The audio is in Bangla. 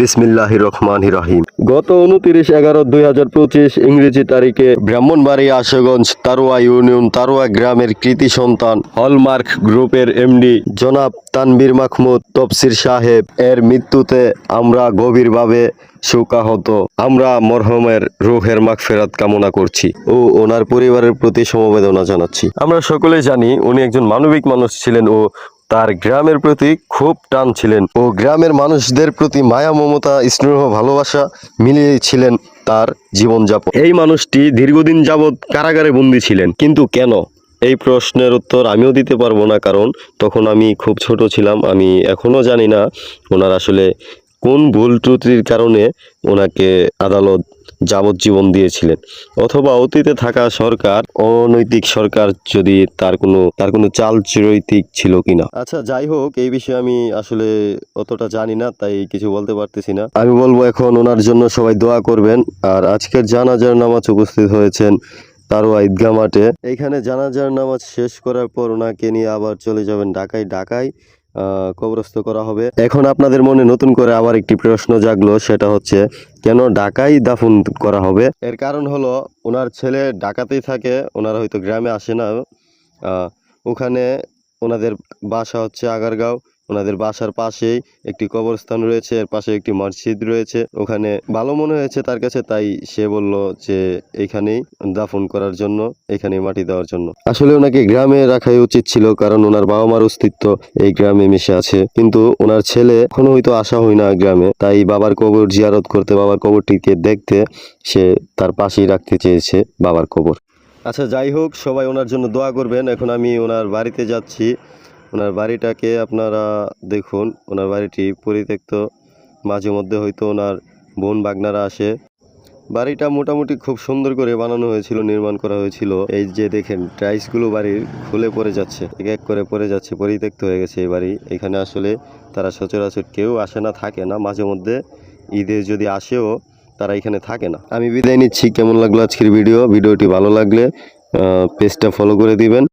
বিসমিল্লাহ রহমান রহিম। গত উনত্রিশ এগারো দুই হাজার পঁচিশ ইংরেজি তারিখে ব্রাহ্মণবাড়ি, আশুগঞ্জ, তারুয়া ইউনিয়ন, তারুয়া গ্রামের কৃতি সন্তান, হলমার্ক গ্রুপের এমডি জনাব তানবীর মাহমুদ তফসির সাহেব, এর মৃত্যুতে আমরা গভীরভাবে শোকাহত। আমরা মরহমের রুহের মাগফেরাত কামনা করছি ও ওনার পরিবারের প্রতি সমবেদনা জানাচ্ছি। আমরা সকলে জানি উনি একজন মানবিক মানুষ ছিলেন ও তার গ্রামের প্রতি খুব টান ছিলেন ও গ্রামের মানুষদের প্রতি মায়া, মমতা, স্নেহ, ভালোবাসা মিলিয়ে ছিলেন তার জীবনযাপন। এই মানুষটি দীর্ঘদিন যাবৎ কারাগারে বন্দী ছিলেন। কিন্তু কেন? এই প্রশ্নের উত্তর আমিও দিতে পারব না, কারণ তখন আমি খুব ছোট ছিলাম। আমি এখনও জানি না ওনার আসলে কোন ভুল ত্রুটির কারণে ওনাকে আদালত যাবজ্জীবন দিয়েছিলেন। অথবা অতীতে থাকা সরকার অনৈতিক সরকার যদি তার কোনো তার কোনো চাল চরিতিক ছিল কিনা। আচ্ছা যাই হোক এই বিষয়ে আমি আসলে অতটা জানি না তাই কিছু বলতে পারতেছি না। আমি বলব এখন ওনার জন্য সবাই দোয়া করবেন। আর আজকের জানাজার নামাজ উপস্থিত হয়েছেন তারও ঈদগাহ মাঠে। এইখানে জানাজার নামাজ শেষ করার পর ওনাকে নিয়ে আবার চলে যাবেন ঢাকায়। ঢাকায় আহ, কবরস্থ করা হবে। এখন আপনাদের মনে নতুন করে আবার একটি প্রশ্ন জাগলো সেটা হচ্ছে কেন ঢাকায় দাফন করা হবে? এর কারণ হলো, ওনার ছেলে ঢাকাতেই থাকে, ওনারা হয়তো গ্রামে আসে না। ওখানে ওনাদের বাসা হচ্ছে আগারগাঁও। ওনাদের বাসার পাশেই একটি কবরস্থান রয়েছে, এর পাশে একটি মসজিদ রয়েছে। ওখানে ভালো মনে হয়েছে তার কাছে, তাই সে বলল যে এখানেই দাফন করার জন্য, এখানেই মাটি দেওয়ার জন্য। আসলে ওনাকে গ্রামে রাখাই উচিত ছিল, কারণ ওনার বাবা মার অস্তিত্ব এই গ্রামে মিশে আছে। কিন্তু ওনার ছেলে এখনও হয়তো আসা হয় না গ্রামে, তাই বাবার কবর জিয়ারত করতে, বাবার কবরটিকে দেখতে সে তার পাশেই রাখতে চেয়েছে বাবার কবর। আচ্ছা যাই হোক, সবাই ওনার জন্য দোয়া করবেন। এখন আমি ওনার বাড়িতে যাচ্ছি। ওনার বাড়িটাকে আপনারা দেখুন, ওনার বাড়িটি পরিত্যক্ত। মাঝে মধ্যে হয়তো ওনার বোন বাগনারা আসে। বাড়িটা মোটামুটি খুব সুন্দর করে বানানো হয়েছিল, নির্মাণ করা হয়েছিল। এই যে দেখেন, টাইলসগুলো বাড়ির খুলে পড়ে যাচ্ছে, এক এক করে পড়ে যাচ্ছে, পরিত্যক্ত হয়ে গেছে এই বাড়ি। এখানে আসলে তারা সচরাচর কেউ আসে না, থাকে না। মাঝে মধ্যে ঈদে যদি আসেও তারা এখানে থাকে না। আমি বিদায় নিচ্ছি, কেমন লাগল আজকের ভিডিও? ভিডিওটি ভালো লাগলে পেজটা ফলো করে দিবেন।